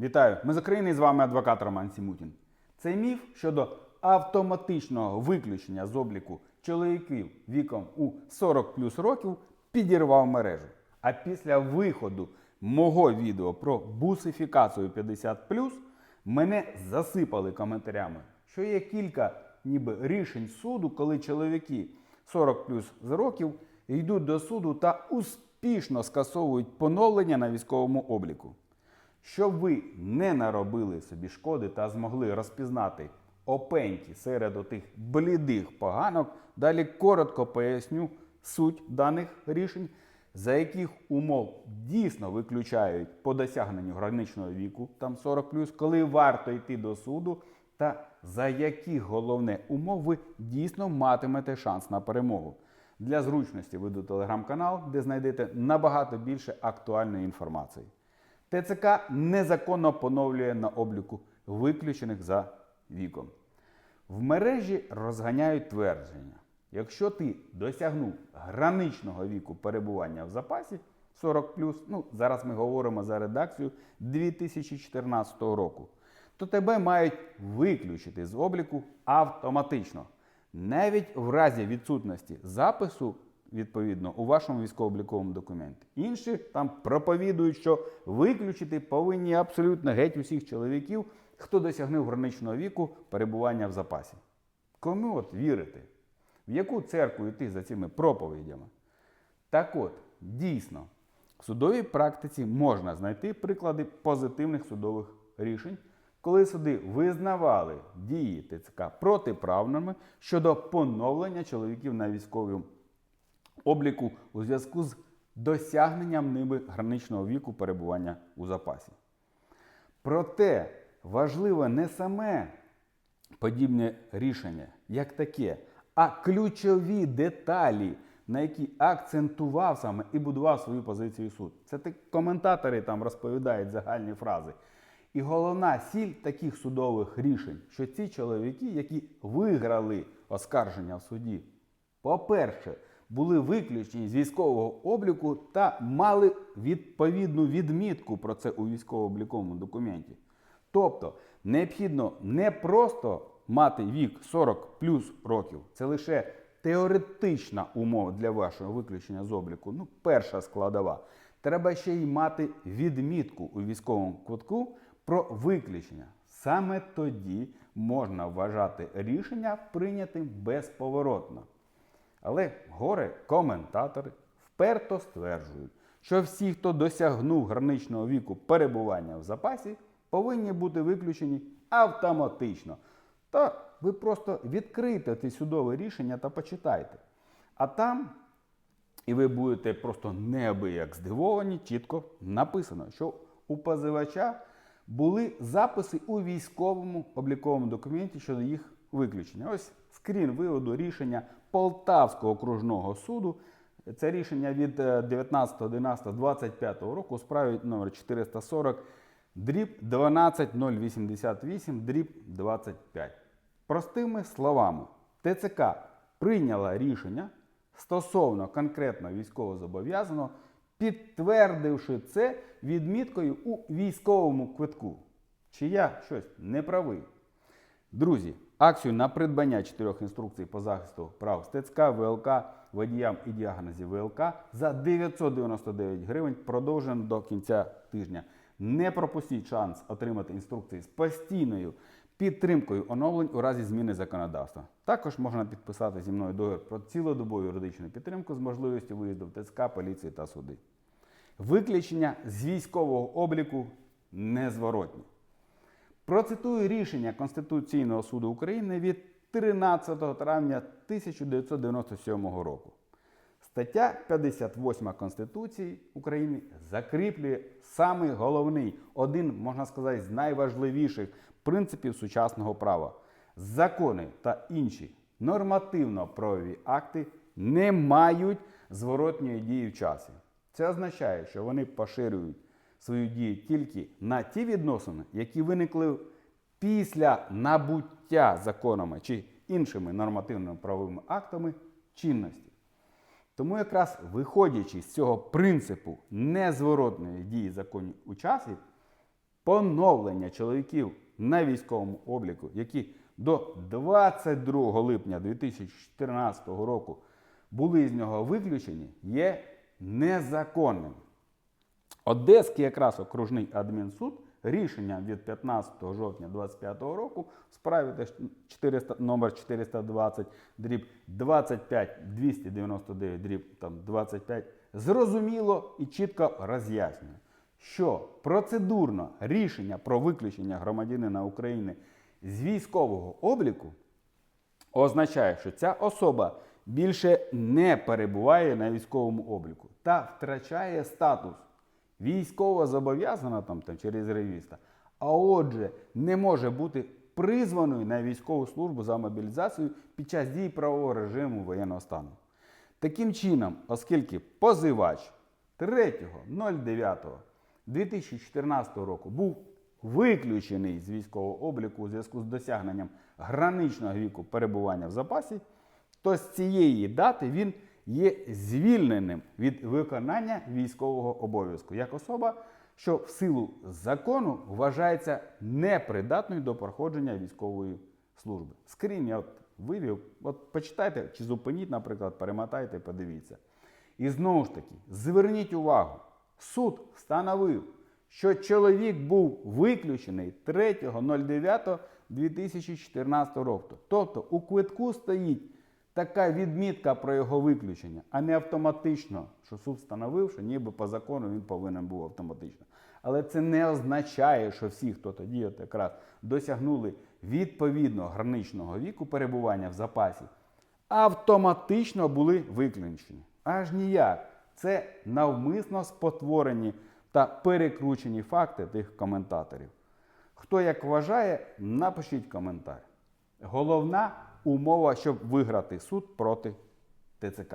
Вітаю! Ми з України і з вами адвокат Роман Сімутін. Цей міф щодо автоматичного виключення з обліку чоловіків віком у 40 плюс років підірвав мережу. А після виходу мого відео про бусифікацію 50 мене засипали коментарями, що є кілька ніби рішень суду, коли чоловіки 40 плюс років йдуть до суду та успішно скасовують поновлення на військовому обліку. Щоб ви не наробили собі шкоди та змогли розпізнати опеньки серед отих блідих поганок, далі коротко поясню суть даних рішень, за яких умов дійсно виключають по досягненню граничного віку, там 40 коли варто йти до суду, та за яких головне умов ви дійсно матимете шанс на перемогу. Для зручності веду телеграм-канал, де знайдете набагато більше актуальної інформації. ТЦК незаконно поновлює на обліку виключених за віком. В мережі розганяють твердження. Якщо ти досягнув граничного віку перебування в запасі 40 ну зараз ми говоримо за редакцію 2014 року, то тебе мають виключити з обліку автоматично. Навіть в разі відсутності запису відповідно у вашому військово-обліковому документі. Інші там проповідують, що виключити повинні абсолютно геть усіх чоловіків, хто досягнув граничного віку перебування в запасі. Кому от вірити? В яку церкву йти за цими проповідями? Так от, дійсно, в судовій практиці можна знайти приклади позитивних судових рішень, коли суди визнавали дії ТЦК протиправними щодо поновлення чоловіків на військовому обліку у зв'язку з досягненням ними граничного віку перебування у запасі. Проте важливо не саме подібне рішення, як таке, а ключові деталі, на які акцентував саме і будував свою позицію суд. Це так коментатори там розповідають загальні фрази. І головна сіль таких судових рішень, що ці чоловіки, які виграли оскарження в суді, по-перше, були виключені з військового обліку та мали відповідну відмітку про це у військово-обліковому документі. Тобто необхідно не просто мати вік 40 плюс років, це лише теоретична умова для вашого виключення з обліку. Ну, перша складова. Треба ще й мати відмітку у військовому квитку про виключення. Саме тоді можна вважати рішення прийнятим безповоротно. Але горе коментатори вперто стверджують, що всі, хто досягнув граничного віку перебування в запасі, повинні бути виключені автоматично. Та ви просто відкрийте ці судове рішення та почитайте. А там, і ви будете просто неабияк здивовані, чітко написано, що у позивача були записи у військовому обліковому документі щодо їх виключення. Ось скрін виводу рішення Полтавського окружного суду. Це рішення від е, 19.11.25 року у справі номер 440 дріб 12088 дріб 25. Простими словами, ТЦК прийняла рішення стосовно конкретно військовозобов'язаного, підтвердивши це відміткою у військовому квитку. Чи я щось не правий? Друзі, акцію на придбання чотирьох інструкцій по захисту прав ТЦК, ВЛК, водіям і діагнозів ВЛК за 999 гривень продовжено до кінця тижня. Не пропустіть шанс отримати інструкції з постійною підтримкою оновлень у разі зміни законодавства. Також можна підписати зі мною договір про цілодобову юридичну підтримку з можливістю виїзду в ТЦК, поліції та суди. Виключення з військового обліку незворотні. Процитую рішення Конституційного суду України від 13 травня 1997 року. Стаття 58 Конституції України закріплює самий головний, один, можна сказати, з найважливіших принципів сучасного права. Закони та інші нормативно-правові акти не мають зворотньої дії в часі. Це означає, що вони поширюють свою дію тільки на ті відносини, які виникли після набуття законами чи іншими нормативними правовими актами чинності. Тому якраз виходячи з цього принципу незворотної дії законів у часі, поновлення чоловіків на військовому обліку, які до 22 липня 2014 року були з нього виключені, є незаконним. Одеський якраз окружний адмінсуд рішенням від 15 жовтня 2025 року в справі теж 400, номер 420 дріб 25 299 дріб там 25 зрозуміло і чітко роз'яснює, що процедурно рішення про виключення громадянина України з військового обліку означає, що ця особа більше не перебуває на військовому обліку та втрачає статус військово зобов'язана там, там чи резервіста, а отже, не може бути призваною на військову службу за мобілізацію під час дії правового режиму воєнного стану. Таким чином, оскільки позивач 3.09.2014 року був виключений з військового обліку у зв'язку з досягненням граничного віку перебування в запасі, то з цієї дати він є звільненим від виконання військового обов'язку як особа, що в силу закону вважається непридатною до проходження військової служби. Скрінь я от вивів, от почитайте чи зупиніть, наприклад, перемотайте, подивіться. І знову ж таки, зверніть увагу, суд встановив, що чоловік був виключений 3.09.2014 року. Тобто у квитку стоїть така відмітка про його виключення, а не автоматично, що суд встановив, що ніби по закону він повинен був автоматично. Але це не означає, що всі, хто тоді от якраз досягнули відповідного граничного віку перебування в запасі, автоматично були виключені. Аж ніяк. Це навмисно спотворені та перекручені факти тих коментаторів. Хто як вважає, напишіть коментар. Головна умова, щоб виграти суд проти ТЦК.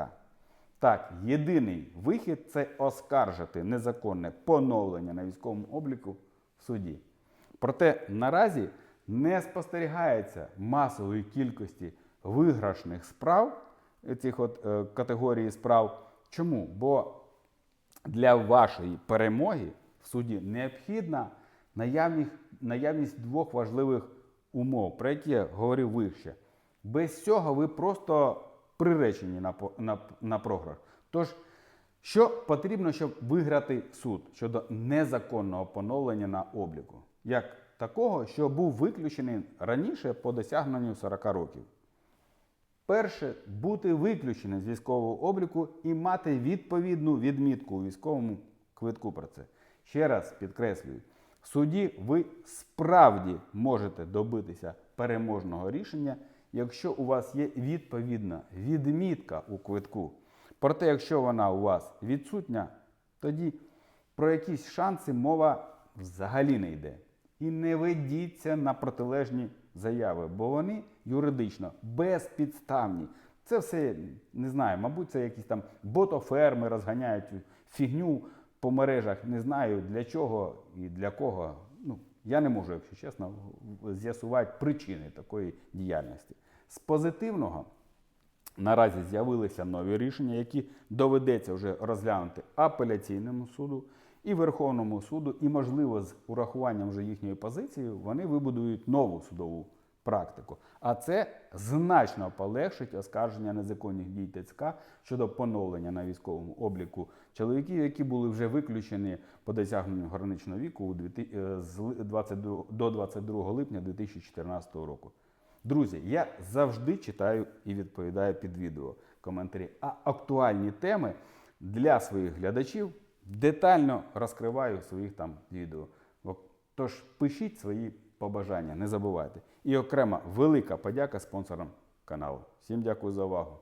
Так, єдиний вихід це оскаржити незаконне поновлення на військовому обліку в суді. Проте наразі не спостерігається масової кількості виграшних справ цих от е, категорії справ. Чому? Бо для вашої перемоги в суді необхідна наявність, наявність двох важливих умов, про які я говорив вище. Без цього ви просто приречені на, на, на програш. Тож, що потрібно, щоб виграти суд щодо незаконного поновлення на обліку? Як такого, що був виключений раніше по досягненню 40 років. Перше, бути виключеним з військового обліку і мати відповідну відмітку у військовому квитку про це. Ще раз підкреслюю, в суді ви справді можете добитися переможного рішення, якщо у вас є відповідна відмітка у квитку. Проте, якщо вона у вас відсутня, тоді про якісь шанси мова взагалі не йде. І не ведіться на протилежні заяви, бо вони юридично безпідставні. Це все не знаю, мабуть, це якісь там ботоферми розганяють фігню по мережах. Не знаю для чого і для кого. Я не можу, якщо чесно, з'ясувати причини такої діяльності. З позитивного Наразі з'явилися нові рішення, які доведеться вже розглянути апеляційному суду і Верховному суду, і, можливо, з урахуванням вже їхньої позиції, вони вибудують нову судову практику. А це значно полегшить оскарження незаконних дій ТЦК щодо поновлення на військовому обліку чоловіків, які були вже виключені по досягненню граничного віку у 2000 е, з ли- 22 до 22 липня 2014 року. Друзі, я завжди читаю і відповідаю під відео коментарі. А актуальні теми для своїх глядачів детально розкриваю в своїх там відео. Тож пишіть свої побажання, не забувайте. І окрема велика подяка спонсорам каналу. Всім дякую за увагу.